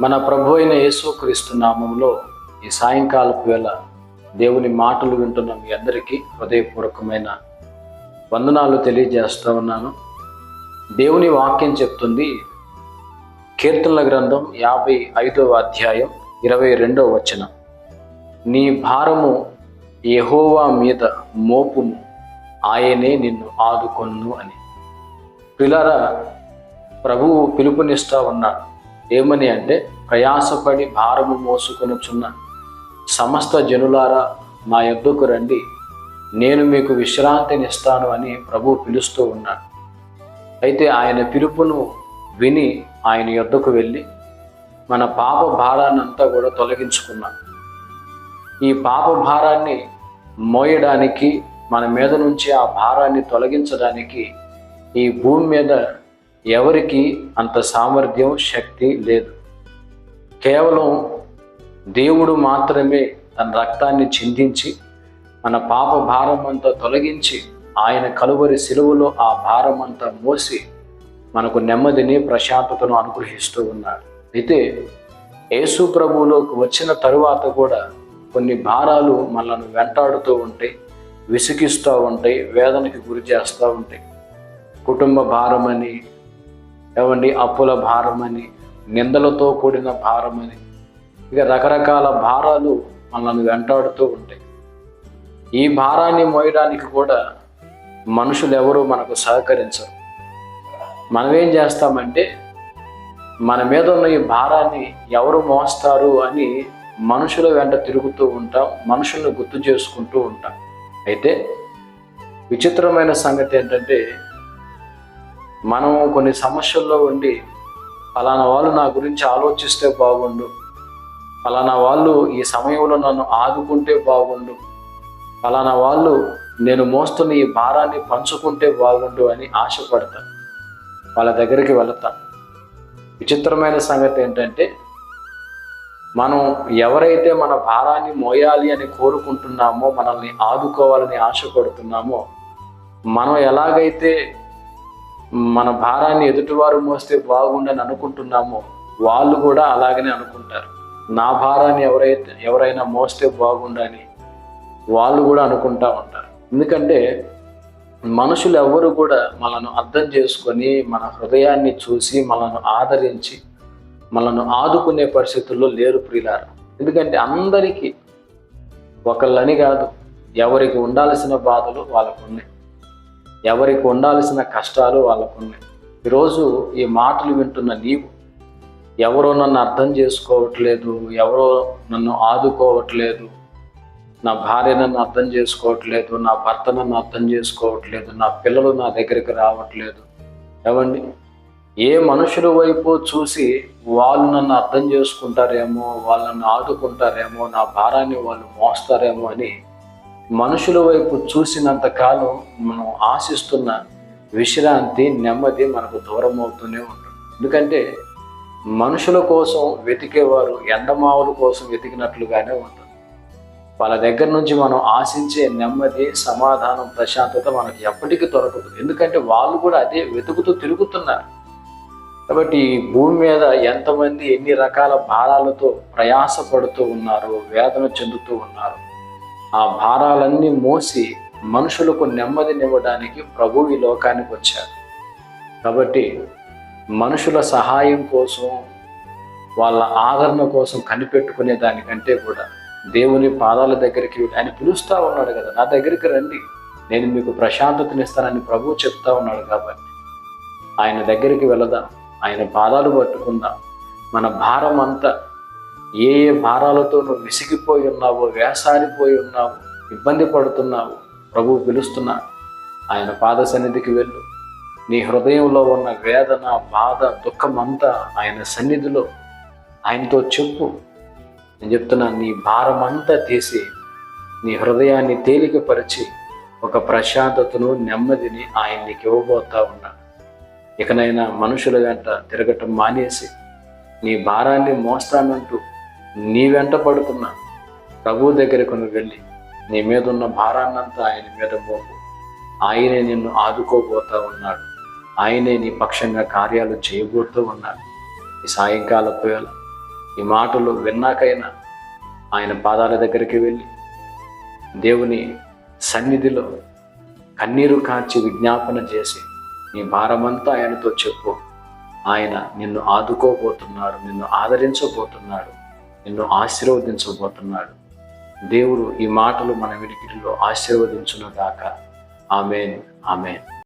మన ప్రభు అయిన యేసుక్రీస్తు నామంలో ఈ సాయంకాలపు వేళ దేవుని మాటలు వింటున్న మీ అందరికీ హృదయపూర్వకమైన వందనాలు తెలియజేస్తూ ఉన్నాను. దేవుని వాక్యం చెప్తుంది కీర్తనల గ్రంథం యాభై ఐదవ అధ్యాయం ఇరవై రెండవ వచనం. నీ భారము యహోవా మీద మోపుము ఆయనే నిన్ను ఆదుకొన్ను అని. పిల్లర ప్రభువు పిలుపునిస్తూ ఉన్నాడు. ఏమని అంటే ప్రయాసపడి భారము మోసుకొనుచున్న సమస్త జనులారా నా యొద్దకు రండి. నేను మీకు విశ్రాంతినిస్తాను అని ప్రభు పిలుస్తూ ఉన్నాడు. అయితే ఆయన పిలుపును విని ఆయన యొద్దకు వెళ్ళి మన పాప భారాన్ని అంతా కూడా తొలగించుకున్నాం ఈ పాప భారాన్ని మోయడానికి మన మీద నుంచి ఆ భారాన్ని తొలగించడానికి ఈ భూమి మీద ఎవరికి అంత సామర్థ్యం శక్తి లేదు. కేవలం దేవుడు మాత్రమే తన రక్తాన్ని చిందించి మన పాప భారం అంతా తొలగించి ఆయన కలువరి సిలువలో ఆ భారం అంతా మోసి మనకు నెమ్మదిని ప్రశాంతతను అనుగ్రహిస్తూ ఉన్నాడు. అయితే యేసు ప్రభువులోకి వచ్చిన తరువాత కూడా కొన్ని భారాలు మనల్ని వెంటాడుతూ ఉంటాయి విసిగిస్తూ ఉంటాయి వేదనకి గురి చేస్తూ ఉంటాయి. కుటుంబ భారమని ఏమండి అప్పుల భారమని నిందలతో కూడిన భారమని. ఇక రకరకాల భారాలు మనల్ని వెంటాడుతూ ఉంటాయి. ఈ భారాన్ని మోయడానికి కూడా మనుషులు ఎవరు మనకు సహకరించరు. మనం ఏం చేస్తామంటే మన మీద ఉన్న ఈ భారాన్ని ఎవరు మోస్తారు అని మనుషుల వెంట తిరుగుతూ ఉంటాం మనుషులను గుర్తు చేసుకుంటూ ఉంటాం. అయితే విచిత్రమైన సంగతి ఏంటంటే మనం కొన్ని సమస్యల్లో ఉండి ఫలానా వాళ్ళు నా గురించి ఆలోచిస్తే బాగుండు. ఫలానా వాళ్ళు ఈ సమయంలో నన్ను ఆదుకుంటే బాగుండు. ఫలానా వాళ్ళు నేను మోస్తున్న ఈ భారాన్ని పంచుకుంటే బాగుండు అని ఆశపడతాను వాళ్ళ దగ్గరికి వెళతాను విచిత్రమైన సంగతి ఏంటంటే మనం ఎవరైతే మన భారాన్ని మోయాలి అని కోరుకుంటున్నామో మనల్ని ఆదుకోవాలని ఆశపడుతున్నామో మనం ఎలాగైతే మన భారాన్ని ఎదుటివారు మోస్తే బాగుండని అనుకుంటున్నామో వాళ్ళు కూడా అలాగనే అనుకుంటారు. నా భారాన్ని ఎవరైతే ఎవరైనా మోస్తే బాగుండని వాళ్ళు కూడా అనుకుంటా ఉంటారు. ఎందుకంటే మనుషులు ఎవరు కూడా మనను అర్థం చేసుకొని మన హృదయాన్ని చూసి మనను ఆదరించి మనను ఆదుకునే పరిస్థితుల్లో లేరు ప్రియులారు. ఎందుకంటే అందరికీ ఒకళ్ళని కాదు ఎవరికి ఉండాల్సిన బాధలు వాళ్ళకు ఉన్నాయి. ఎవరికి ఉండాల్సిన కష్టాలు వాళ్ళకు ఉన్నాయి ఈరోజు ఈ మాటలు వింటున్న నీవు ఎవరో నన్ను అర్థం చేసుకోవట్లేదు ఎవరో నన్ను ఆదుకోవట్లేదు నా భార్య నన్ను అర్థం చేసుకోవట్లేదు నా భర్త నన్ను అర్థం చేసుకోవట్లేదు నా పిల్లలు నా దగ్గరికి రావట్లేదు. ఏమండి? ఏ మనుషుల వైపు చూసి వాళ్ళు నన్ను అర్థం చేసుకుంటారేమో వాళ్ళని ఆదుకుంటారేమో నా భారాన్ని వాళ్ళు మోస్తారేమో అని మనుషుల వైపు చూసినంత కాలం మనం ఆశిస్తున్న విశ్రాంతి నెమ్మది మనకు దూరం అవుతూనే ఉంటుంది. ఎందుకంటే మనుషుల కోసం వెతికేవారు ఎండమావుల కోసం వెతికినట్లుగానే ఉంటుంది. వాళ్ళ దగ్గర నుంచి మనం ఆశించే నెమ్మది సమాధానం ప్రశాంతత మనకి ఎప్పటికీ దొరకదు. ఎందుకంటే వాళ్ళు కూడా అదే వెతుకుతూ తిరుగుతున్నారు. కాబట్టి ఈ భూమి మీద ఎంతమంది ఎన్ని రకాల భారాలతో ప్రయాసపడుతూ ఉన్నారు వేదన చెందుతూ ఉన్నారు ఆ భారాలన్నీ మోసి మనుషులకు నెమ్మదినివ్వడానికి ప్రభు ఈ లోకానికి వచ్చారు కాబట్టి మనుషుల సహాయం కోసం వాళ్ళ ఆదరణ కోసం కనిపెట్టుకునే దానికంటే కూడా దేవుని పాదాల దగ్గరికి ఆయన పిలుస్తూ ఉన్నాడు కదా నా దగ్గరికి రండి. నేను మీకు ప్రశాంతతనిస్తానని ప్రభు చెప్తా ఉన్నాడు కాబట్టి ఆయన దగ్గరికి వెళదాం. ఆయన పాదాలు పట్టుకుందాం. మన భారం అంతా ఏ ఏ భారాలతో నువ్వు విసిగిపోయి ఉన్నావో వేసారిపోయి ఉన్నావు ఇబ్బంది పడుతున్నావు ప్రభు పిలుస్తున్నాడు ఆయన పాద సన్నిధికి వెళ్ళు. నీ హృదయంలో ఉన్న వేదన బాధ దుఃఖం అంతా ఆయన సన్నిధిలో. ఆయనతో చెప్పు. నేను చెప్తున్నా నీ భారం అంతా తీసి నీ హృదయాన్ని తేలికపరిచి ఒక ప్రశాంతతను నెమ్మదిని ఆయన్నికి ఇవ్వబోతా ఉన్నాడు ఇకనైనా మనుషుల వెంట తిరగటం మానేసి నీ భారాన్ని మోస్తానంటూ నీ వెంట పడుతున్న ప్రభు దగ్గరకు నువ్వు వెళ్ళి నీ మీద ఉన్న భారాన్నంతా ఆయన మీద మోపు. ఆయనే నిన్ను ఆదుకోబోతా ఉన్నాడు. ఆయనే నీ పక్షంగా కార్యాలు చేయబోతూ ఉన్నాడు. ఈ సాయంకాల వేళ ఈ మాటలు విన్నాకైనా ఆయన పాదాల దగ్గరికి వెళ్ళి దేవుని సన్నిధిలో కన్నీరు కార్చి విజ్ఞాపన చేసి నీ భారమంతా ఆయనతో చెప్పు. ఆయన నిన్ను ఆదుకోబోతున్నాడు నిన్ను ఆదరించబోతున్నాడు. నిన్ను ఆశీర్వదించబోతున్నాడు. దేవుడు ఈ మాటలు మన వినికిడిలో ఆశీర్వదించునుగాక. Amen amen.